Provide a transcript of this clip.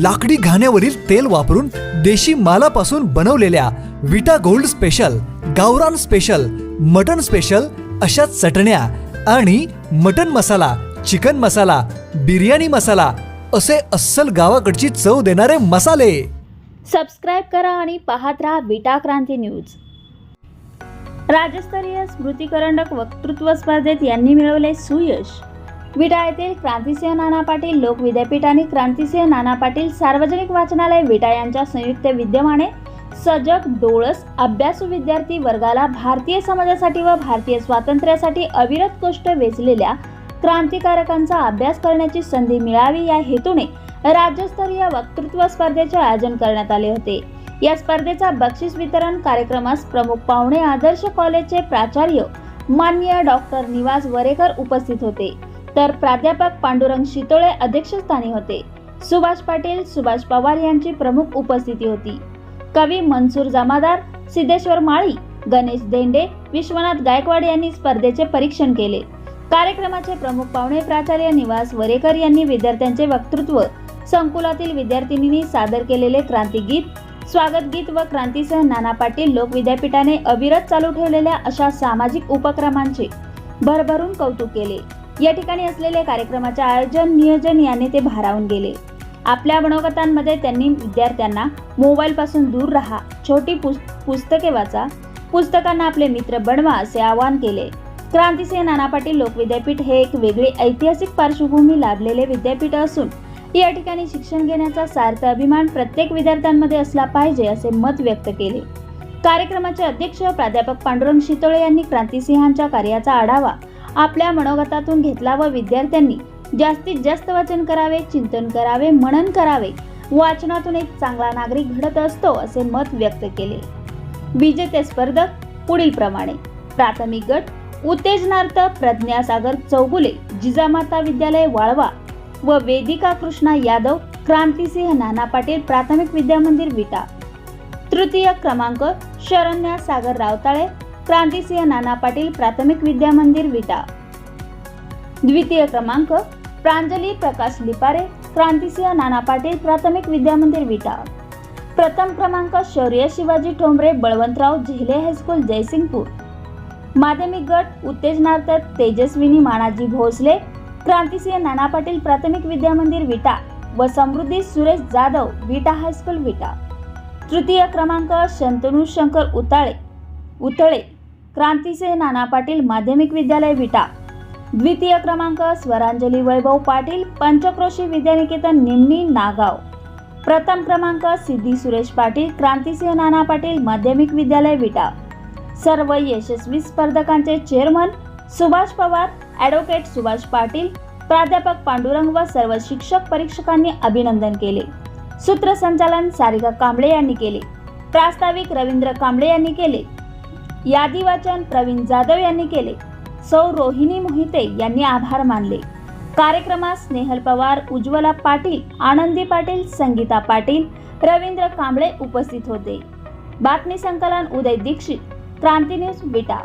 लाकडी घाण्यावरील तेल वापरून देशी मालापासून बनवलेल्या विटा गोल्ड स्पेशल गावरान स्पेशल मटन स्पेशल अशा चटण्या आणि मटन मसाला चिकन मसाला बिर्याणी मसाला असे अस्सल गावाकडची चव देणारे मसाले. सबस्क्राईब करा आणि पाहत राहा विटा क्रांती न्यूज. राज्यस्तरीय स्मृती करंडक वक्तृत्व स्पर्धेत यांनी मिळवले सुयश. विटा येथील क्रांतिसिंह नाना पाटील लोक विद्यापीठ आणि क्रांतिसिंह नाना पाटील सार्वजनिक वाचनालय विटा यांच्या संयुक्त विद्यमाने सजग डोळस अभ्यासू विद्यार्थी वर्गाला भारतीय समाजासाठी व भारतीय स्वातंत्र्यासाठी अविरत कष्ट वेचलेल्या क्रांतिकारकांचा अभ्यास करण्याची संधी मिळावी या हेतूने राज्यस्तरीय वक्तृत्व स्पर्धेचे आयोजन करण्यात आले होते. या स्पर्धेचा बक्षीस वितरण कार्यक्रमास प्रमुख पाहुणे आदर्श कॉलेजचे प्राचार्य मान्य डॉक्टर निवास वरेकर उपस्थित होते. तर प्राध्यापक पांडुरंग शितोळे अध्यक्षस्थानी होते. सुभाष पाटील सुभाष पवार यांची प्रमुख उपस्थिती होती. कवी मनसूर जमादार सिद्धेश्वर माळी गणेश देंडे विश्वनाथ गायकवाड यांनी स्पर्धेचे परीक्षण केले. कार्यक्रमाचे प्रमुख पाहुणे प्राचार्य निवास वरेकर यांनी विद्यार्थ्यांचे वक्तृत्व संकुलातील विद्यार्थिनींनी सादर केलेले क्रांतिगीत स्वागत गीत व क्रांतीसह नाना पाटील लोक विद्यापीठाने अविरत चालू ठेवलेल्या अशा सामाजिक उपक्रमांचे भरभरून कौतुक केले. या ठिकाणी असलेले कार्यक्रमाचे आयोजन नियोजन याने ते भारावून गेले. आपल्या मनोगतांमध्ये त्यांनी विद्यार्थ्यांना मोबाईलपासून दूर राहा छोटी पुस पुस्तके वाचा पुस्तकांना आपले मित्र बनवा असे आवाहन केले. क्रांतिसिंह नाना पाटील लोक विद्यापीठ हे एक वेगळी ऐतिहासिक पार्श्वभूमी लाभलेले विद्यापीठ असून या ठिकाणी शिक्षण घेण्याचा सार्थ अभिमान प्रत्येक विद्यार्थ्यांमध्ये असला पाहिजे असे मत व्यक्त केले. कार्यक्रमाचे अध्यक्ष प्राध्यापक पांडुरंग शितोळे यांनी क्रांतिसिंहांच्या कार्याचा आढावा आपल्या मनोगतातून घेतला व विद्यार्थ्यांनी. जास्तीत जास्त वाचन करावे चिंतन करावे मनन करावे. वाचनातून एक चांगला नागरिक घडत असतो असे मत व्यक्त केले. विजेते स्पर्धक पुढील प्रमाणे. प्राथमिक गट उत्तेजनार्थ प्रज्ञासागर चौगुले जिजामाता विद्यालय वाळवा व वेदिका कृष्णा यादव क्रांतिसिंह नाना पाटील प्राथमिक विद्यामंदिर विटा. तृतीय क्रमांक शरण्या सागर रावताळे क्रांतिसिंह नाना पाटील प्राथमिक विद्यामंदिर विटा. द्वितीय क्रमांक प्रांजली प्रकाश लिपारे क्रांतिसिंह नाना पाटील प्राथमिक विद्यामंदिर विटा. प्रथम क्रमांक शौर्य शिवाजी ठोंबरे बळवंतराव झेले हायस्कूल जयसिंगपूर. माध्यमिक गट उत्तेजनार्थ तेजस्विनी मानाजी भोसले क्रांतिसिंह नाना पाटील प्राथमिक विद्यामंदिर विटा व समृद्धी सुरेश जाधव विटा हायस्कूल विटा. तृतीय क्रमांक शंतनू शंकर उताळे उतळे. क्रांतिसिंह नाना पाटील माध्यमिक विद्यालय विटा. द्वितीय क्रमांक स्वरांजली वैभव पाटील पंचक्रोशी विद्यानिकेतन निमणी नागाव. प्रथम क्रमांक सिद्धी सुरेश पाटील क्रांतिसिंह नाना पाटील माध्यमिक विद्यालय विटा. सर्व यशस्वी स्पर्धकांचे चेअरमन सुभाष पवार ॲडव्होकेट सुभाष पाटील प्राध्यापक पांडुरंग व सर्व शिक्षक परीक्षकांनी अभिनंदन केले. सूत्रसंचालन सारिका कांबळे यांनी केले. प्रास्ताविक रवींद्र कांबळे यांनी केले. यादी वाचन प्रवीण जाधव यांनी केले. सौ रोहिणी मोहिते यांनी आभार मानले. कार्यक्रमास स्नेहल पवार उज्ज्वला पाटील आनंदी पाटील संगीता पाटील रवींद्र कांबळे उपस्थित होते. बातमी संकलन उदय दीक्षित क्रांती न्यूज विटा.